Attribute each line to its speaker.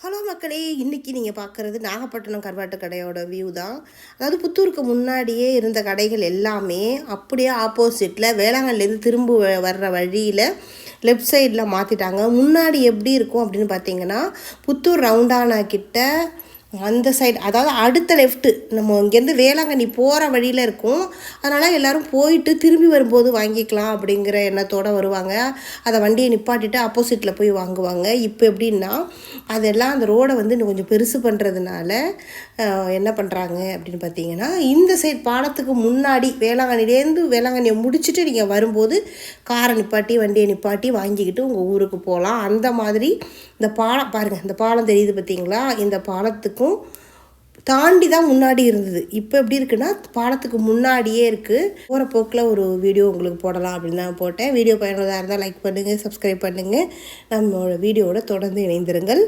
Speaker 1: Hello மக்களே. இன்றைக்கி நீங்கள் பார்க்குறது நாகப்பட்டினம் கருவாட்டு கடையோட வியூ தான். அதாவது புத்தூருக்கு முன்னாடியே இருந்த கடைகள் எல்லாமே அப்படியே ஆப்போசிட்டில் வேளாங்கண்ணிலேருந்து திரும்ப வ- வர்ற வழியில் லெஃப்ட் சைடில் மாற்றிட்டாங்க முன்னாடி எப்படி இருக்கும் அப்படின்னு பார்த்தீங்கன்னா புத்தூர் ரவுண்டானா கிட்ட அந்த சைடு அதாவது அடுத்த லெஃப்ட்டு நம்ம இங்கேருந்து வேளாங்கண்ணி போகிற வழியில் இருக்கும். அதனால் எல்லாரும் போயிட்டு திரும்பி வரும்போது வாங்கிக்கலாம் அப்படிங்கிற எண்ணத்தோடு வருவாங்க. அதை வண்டியை நிப்பாட்டிட்டு ஆப்போசிட்டில் போய் வாங்குவாங்க. இப்போ எப்படின்னா அதெல்லாம் அந்த ரோடை வந்து இன்னும் கொஞ்சம் பெருசு பண்ணுறதுனால என்ன பண்ணுறாங்க அப்படின்னு பார்த்தீங்கன்னா இந்த சைடு பாலத்துக்கு முன்னாடி வேளாங்கண்ணிலேருந்து வேளாங்கண்ணியை முடிச்சுட்டு நீங்கள் வரும்போது காரை நிப்பாட்டி வண்டியை நிப்பாட்டி வாங்கிக்கிட்டு உங்கள் ஊருக்கு போகலாம் அந்த மாதிரி இந்த பாலம் பாருங்கள் இந்த பாலம் தெரியுது பார்த்தீங்களா இந்த பாலத்துக்கு இருக்கும். தாண்டி தான் முன்னாடி இருந்தது. இப்போ எப்படி இருக்குன்னா பாடத்துக்கு முன்னாடியே இருக்குது போகிற போக்கில் ஒரு வீடியோ உங்களுக்கு போடலாம் அப்படின்னு தான் போட்டேன். வீடியோ பயனுள்ளதாக இருந்தால் லைக் பண்ணுங்கள் சப்ஸ்கிரைப் பண்ணுங்கள் நம்மளோட வீடியோவோட தொடர்ந்து இணைந்திருங்கள்.